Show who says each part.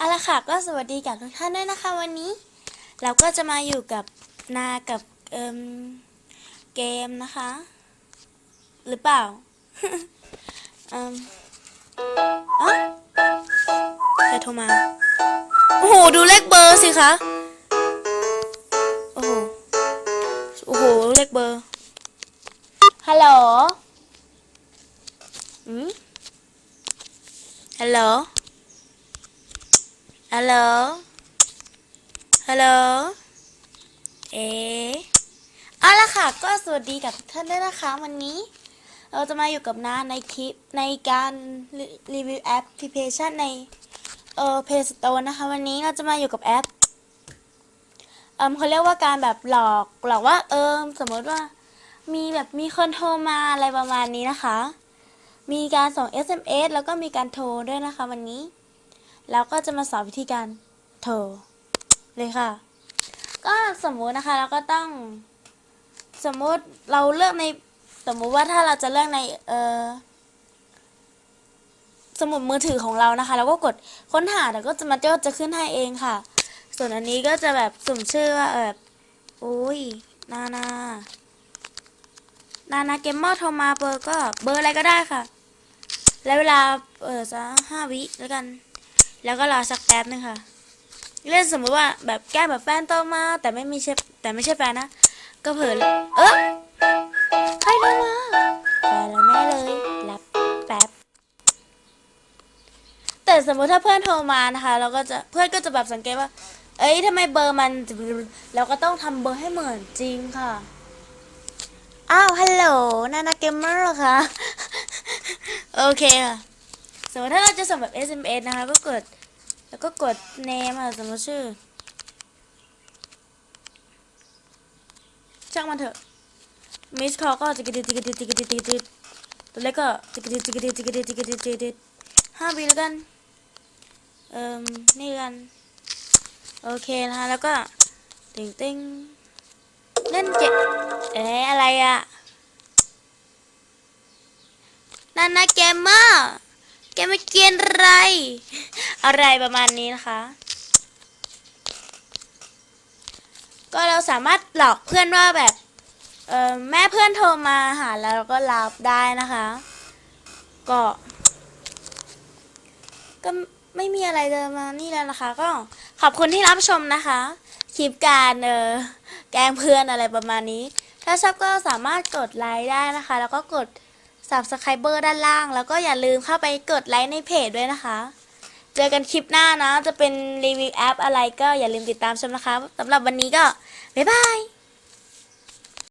Speaker 1: เอาละค่ะก็สวัสดีกับทุกท่านด้วยนะคะวันนี้ เราก็จะมาอยู่กับนากับเอิมเกมนะคะ หรือเปล่าเอิมอ๋อใครโทรมา โอ้โห ดูเลขเบอร์สิคะ โอ้โห โอ้โห เลขเบอร์ ฮัลโหลอืมฮัลโหล ฮัลโหล ฮัลโหล เอ๊ะเอาละค่ะ ก็สวัสดีกับทุกท่านด้วยนะคะ วันนี้ เราจะมาอยู่กับน้าในคลิปในการรีวิวแอปพลิเคชันในเออ Play Store นะคะ วันนี้เราจะมาอยู่กับแอปเอิมเขาเรียกว่าการแบบหลอกหลอกว่าเอิมสมมติว่ามีแบบมีคนโทรมาอะไรประมาณนี้นะคะ มีการส่ง SMS แล้วก็มีการโทรด้วยนะคะ วันนี้ แล้วก็จะมาสอนวิธีการโทรเลยค่ะ ก็สมมุตินะคะเราก็ต้อง สมมุติเราเลือกในสมมุติว่าถ้าเราจะเลือกในเออสมุดมือถือของเรานะคะเราก็กดค้นหาแล้วก็จะมาเจอจะขึ้นให้เองค่ะ ส่วนอันนี้ก็จะแบบสุ่มชื่อว่าแบบอุ้ยนานานานาเกมเมอร์โทรมาเบอร์ก็เบอร์อะไรก็ได้ค่ะ แล้วเวลาเออสักห้าวิแล้วกัน แล้วก็รอสักแป๊บนึงค่ะ เล่นสมมติว่าแบบแกล้แบบแฟนโตมา แต่ไม่มีใช่แต่ไม่ใช่แฟนนะ ก็เผลอเออใครโทรมาแฟนเราแน่เลยรับแป๊บ แต่สมมติถ้าเพื่อนโทรมานะคะ เราก็จะเพื่อนก็จะแบบสังเกตว่า เอ้ยทำไมเบอร์มันเราก็ต้องทำเบอร์ให้เหมือนจริงค่ะอ้าวฮัลโหลนานาเกมเมอร์เหรอคะ โอเคค่ะ สมมติถ้าเราจะส่งแบบ SMS นะคะ ก็กด แล้วก็กด name อะสมมติชื่อ ช่างมันเถอะ miss call ก็จิกกระดิดจิกกระดิดจิกกระดิดจิกกระดิตัวเล็กก็จิกกระดิดจิกกระดิดจิกกระดิดจิกกระดิดจิกกระดิดห้าวิแล้วกันเอ่มนี่กัน โอเคนะคะ แล้วก็ติงติงเล่นเกมเอ๊ะอะไรอะนานาเกมเมอร์ แกไม่เกียนอะไร อะไรประมาณนี้นะคะ ก็เราสามารถหลอกเพื่อนว่าแบบเออแม่เพื่อนโทรมาหาแล้วเราก็รับได้นะคะ ก็ ก็ไม่มีอะไรเดินมานี่แล้วนะคะ ก็ขอบคุณที่รับชมนะคะคลิปการเออแกงเพื่อนอะไรประมาณนี้ ถ้าชอบก็สามารถกดไลค์ได้นะคะ แล้วก็กด subscriber ด้านล่าง แล้วก็อย่าลืมเข้าไปกดไลค์ในเพจด้วยนะคะ เจอกันคลิปหน้านะ จะเป็นรีวิวแอปอะไรก็อย่าลืมติดตามชมนะคะสำหรับวันนี้ก็ บ๊ายบาย